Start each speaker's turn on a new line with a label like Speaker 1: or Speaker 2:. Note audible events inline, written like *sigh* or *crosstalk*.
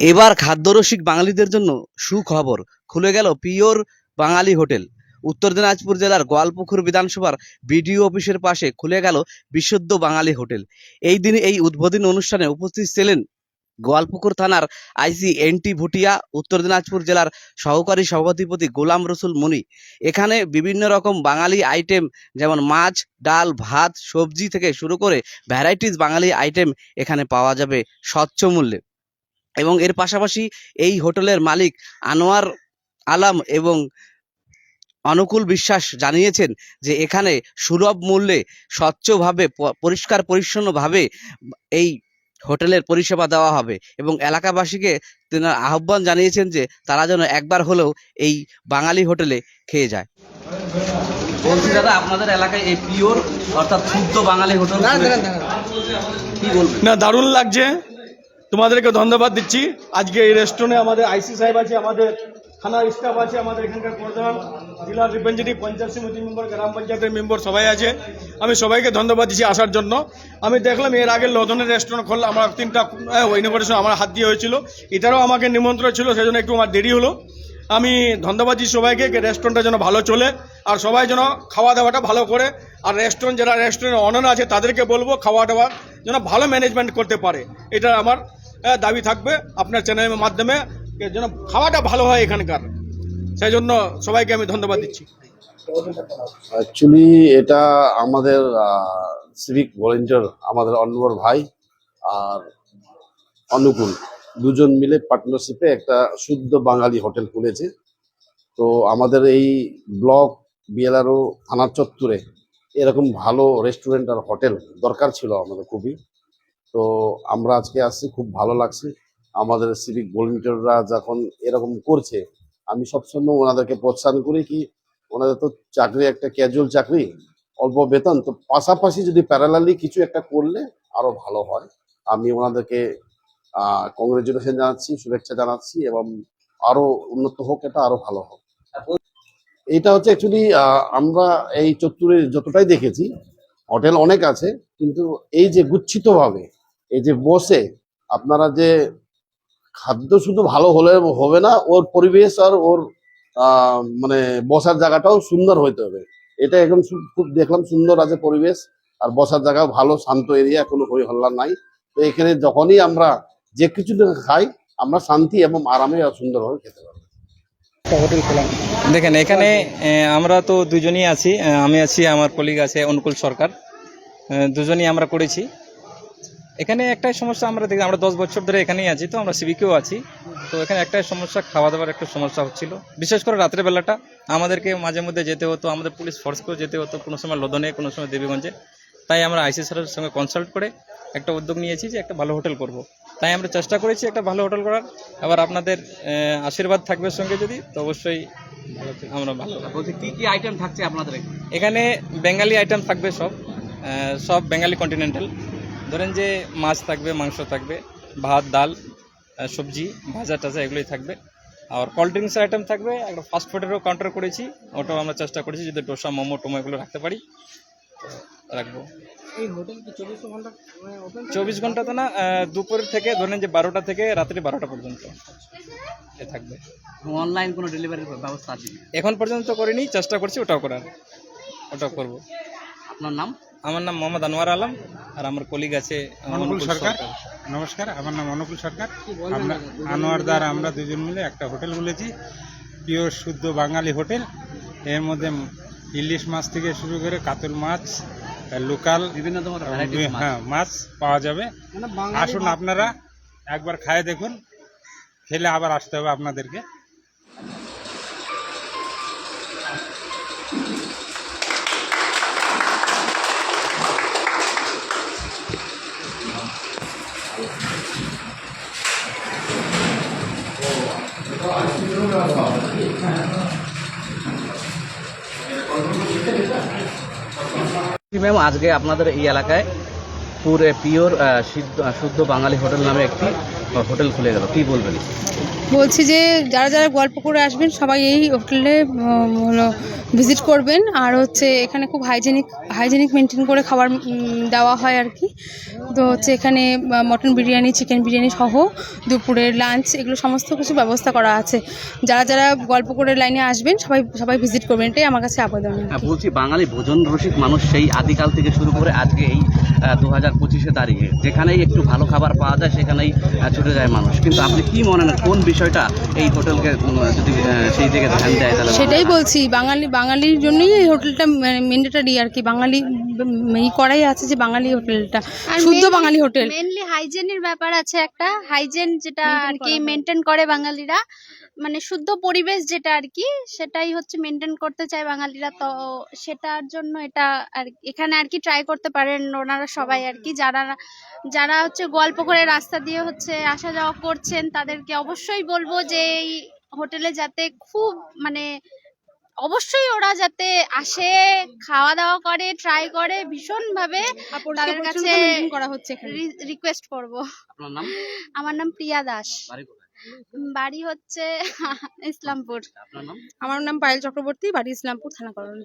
Speaker 1: এবার খাদ্যরসিক বাঙালিদের জন্য সুখবর। খুলে গেল পিওর বাঙালি হোটেল। উত্তর দিনাজপুর জেলার গোয়ালপুকুর বিধানসভার বিডিও অফিসের পাশে খুলে গেল বিশুদ্ধ বাঙালি হোটেল। এই দিন এই উদ্বোধনী অনুষ্ঠানে উপস্থিত ছিলেন গোয়ালপুকুর থানার আইসি এনটি ভুটিয়া, উত্তর দিনাজপুর জেলার সহকারী সভাধিপতি গোলাম রসুল মুনি। এখানে বিভিন্ন রকম বাঙালি আইটেম যেমন মাছ, ডাল, ভাত, সবজি থেকে শুরু করে ভ্যারাইটিস বাঙালি আইটেম এখানে পাওয়া যাবে স্বচ্ছ মূল্যে। এবং এর পাশাপাশি এই হোটেলের মালিক আনোয়ার আলম এবং অনুকূল বিশ্বাস জানিয়েছেন যে এখানে সুলভ মূল্যে স্বচ্ছভাবে পরিষ্কার পরিচ্ছন্নভাবে এই হোটেলের পরিষেবা দেওয়া হবে এবং এলাকাবাসীকে তিনি আহ্বান জানিয়েছেন যে তারা যেন একবার হলেও এই বাঙালি হোটেলে খেয়ে যায়। বলছি দাদা আপনাদের এলাকায় এই পিওর অর্থাৎ শুদ্ধ বাঙালি হোটেল কি বলবেন?
Speaker 2: না দারুণ লাগছে। তোমাদেরকে ধন্যবাদ দিচ্ছি। আজকে এই রেস্টুরেন্টে আমাদের আইসি সাহেব আছে, আমাদের থানার স্টাফ আছে, আমাদের এখানকার প্রধান জেলার রিপ্রেজেন্টেটিভ পঞ্চায়েত সমিতি মেম্বার গ্রাম পঞ্চায়েতের মেম্বার সবাই আছে। আমি সবাইকে ধন্যবাদ দিচ্ছি আসার জন্য। আমি দেখলাম এর আগে লদনের রেস্টুরেন্ট খুললাম আমার তিনটা ইনোভেশন আমার হাত দিয়ে হয়েছিল। এটারও আমাকে নিমন্ত্রণ ছিল সেই জন্য একটু আমার দেরি হলো। আমি ধন্যবাদ দিচ্ছি সবাইকে রেস্টুরেন্টটা যেন ভালো চলে, আর সবাই যেন খাওয়া দাওয়াটা ভালো করে, আর রেস্টুরেন্ট যারা রেস্টুরেন্টের অনার আছে, তাদেরকে বলব খাওয়া দাওয়া যেন ভালো ম্যানেজমেন্ট করতে পারে। এটা আমার দাবি থাকবে আপনার চ্যানেলের মাধ্যমে যেন খাওয়াটা ভালো হয় এখানকার। সেই জন্য সবাইকে আমি ধন্যবাদ দিচ্ছি।
Speaker 3: অ্যাকচুয়ালি এটা আমাদের সিভিক ভলেন্টিয়ার আমাদের অন্নবর ভাই আর অনুকূল। দুজন মিলে পার্টনারশিপে একটা শুদ্ধ বাঙালি হোটেল খুলেছে। তো আমাদের এই ব্লক বিএলআরও থানার চত্বরে এরকম ভালো রেস্টুরেন্ট আর হোটেল দরকার ছিল আমাদের খুবই। তো আমরা আজকে আসছি, খুব ভালো লাগছে। আমাদের সিভিক ভলেন্টিয়াররা যখন এরকম করছে, আমি সবসময় ওনাদেরকে প্রোৎসাহন করি কি, ওনাদের তো চাকরি একটা ক্যাজুয়াল চাকরি, অল্প বেতন। তো পাশাপাশি যদি প্যারালালি কিছু একটা করলে আরও ভালো হয়। আমি ওনাদেরকে কংগ্রেচুলেশন জানাচ্ছি, শুভেচ্ছা জানাচ্ছি এবং আরও উন্নত হোক, এটা আরও ভালো হোক। এটা হচ্ছে অ্যাকচুয়ালি আমরা এই চত্বরে যতটাই দেখেছি হোটেল অনেক আছে, কিন্তু এই যে গুচ্ছিতভাবে এই যে বসে আপনারা যে খাদ্য শুধু ভালো হলে হবে না, ওর পরিবেশ আর ওর মানে বসার জায়গাটাও সুন্দর হইতে হবে। এটা এখন খুব দেখলাম সুন্দর আছে পরিবেশ, আর বসার জায়গাও ভালো, শান্ত এরিয়া কোনো হই হল্লা নাই। তো এখানে যখনই আমরা যে কিছু খাই, আমরা শান্তি এবং আরামে আর সুন্দরভাবে খেতে পারব।
Speaker 4: দেখেন, এখানে আমরা তো দুজনই আছি আমি আছি, আমার কলিগ আছে অনুকূল সরকার। দুজনই আমরা করেছি। এখানে একটাই সমস্যা আমরা দেখি আমরা দশ বছর ধরে এখানেই আছি তো আমরা সিভিকেও আছি। তো এখানে একটাই সমস্যা খাওয়া দাওয়ার একটা সমস্যা হচ্ছিল। বিশেষ করে রাত্রের বেলাটা আমাদেরকে মাঝে মধ্যে যেতে হতো আমাদের পুলিশ ফোর্সকেও যেতে হতো কোনো সময় লদনে কোনো সময় দেবীগঞ্জে। তাই আমরা আইসি স্যারের সঙ্গে কনসাল্ট করে একটা উদ্যোগ নিয়েছি যে একটা ভালো হোটেল করব। তাই আমরা চেষ্টা করেছি একটা ভালো হোটেল করার। আবার আপনাদের আশীর্বাদ থাকবে সঙ্গে যদি তো অবশ্যই আমরা ভালো
Speaker 1: বলছি কী কি আইটেম থাকছে আপনাদের? এখানে?
Speaker 4: বেঙ্গালি আইটেম থাকবে সব। সব বেঙ্গালি কন্টিনেন্টাল ধরেন যে মাছ থাকবে মাংস থাকবে ভাত ডাল সবজি ভাজা টাজা এগুলোই থাকবে। আর কোল্ড ড্রিঙ্কস আইটেম থাকবে একটা ফাস্ট ফুডেরও কাউন্টার করেছি ওটাও আমরা চেষ্টা করেছি যদি ডোসা মোমো টোমো এগুলো রাখতে পারি। তো রাখব। চব্বিশ ঘণ্টা তো না দুপুরের থেকে ধরেন যে বারোটা থেকে রাত্রি বারোটা পর্যন্ত এ থাকবে।
Speaker 1: অনলাইন কোনো ডেলিভারির ব্যবস্থা আছে
Speaker 4: এখন পর্যন্ত করিনি চেষ্টা করছি ওটাও করার। ওটাও করব।
Speaker 1: আপনার নাম?
Speaker 4: আমার নাম মোহাম্মদ আনোয়ার আলম আর আমার কলিগ আছে
Speaker 5: অনুকূল সরকার। নমস্কার আমার নাম অনুকূল সরকার। আমরা আনোয়ার দ্বার আমরা দুজন মিলে একটা হোটেল খুলেছি পিওর শুদ্ধ বাঙালি হোটেল। এর মধ্যে ইলিশ মাছ থেকে শুরু করে কাতল মাছ লোকাল
Speaker 1: বিভিন্ন ধরনের
Speaker 5: হ্যাঁ মাছ পাওয়া যাবে। আসুন আপনারা একবার খায় দেখুন খেলে আবার আসতে হবে আপনাদেরকে।
Speaker 1: ম্যাম, আজকে আপনাদের এই এলাকায় পুরে পিওর শুদ্ধ বাঙালি হোটেল নামে একটি হোটেল খুলে গেল। কি বলবেন?
Speaker 6: বলছি যে যারা যারা গল্প করে আসবেন সবাই এই হোটেলে হলো ভিজিট করবেন। আর হচ্ছে এখানে খুব হাইজেনিক হাইজেনিক মেনটেন করে খাবার দেওয়া হয় আর কি। তো হচ্ছে এখানে মটন বিরিয়ানি চিকেন বিরিয়ানি সহ দুপুরের লাঞ্চ এগুলো সমস্ত কিছু ব্যবস্থা করা আছে। যারা যারা গল্প করে লাইনে আসবেন সবাই সবাই ভিজিট করবেন। এটাই আমার কাছে আবেদন।
Speaker 1: হ্যাঁ, বলছি বাঙালি ভোজন রসিক মানুষ সেই আদিকাল থেকে শুরু করে আজকে এই দু হাজার পঁচিশে তারিখে। যেখানেই একটু ভালো খাবার পাওয়া যায় সেখানেই ছুটে যায় মানুষ। কিন্তু আপনি কি মনে হয় কোন বিষয়টা এই হোটেলকে যদি সেই দিকে ধ্যান দেয় তাহলে
Speaker 6: সেটাই বলছি বাঙালি বাঙালির জন্যই এই হোটেলটা ম্যান্ডেটারি আর কি। বাঙালি এই করাই আছে যে বাঙালি হোটেলটা
Speaker 7: আর
Speaker 6: শুদ্ধ বাঙালি হোটেল।
Speaker 7: মেনলি হাইজেনের ব্যাপার আছে একটা। হাইজেন যেটা আর কি মেনটেন করে বাঙালিরা। মানে শুদ্ধ পরিবেশ যেটা আর কি সেটাই হচ্ছে মেনটেন করতে চায় বাঙালিরা। তো সেটার জন্য এটা আর এখানে আর কি ট্রাই করতে পারেন ওনারা সবাই আর কি যারা যারা হচ্ছে গল্প করে রাস্তা দিয়ে হচ্ছে আসা যাওয়া করছেন তাদেরকে অবশ্যই বলব যে এই হোটেলে যাতে খুব মানে অবশ্যই ওরা যাতে আসে খাওয়া দাওয়া করে ট্রাই করে ভীষণ ভাবে তাদের কাছে
Speaker 6: করা হচ্ছে
Speaker 7: রিকোয়েস্ট করব। আমার নাম প্রিয়া দাস।
Speaker 1: বাড়ি
Speaker 7: হচ্ছে *laughs* ইসলামপুর।
Speaker 6: আমার নাম পায়েল চক্রবর্তী বাড়ি ইসলামপুর থানা করণ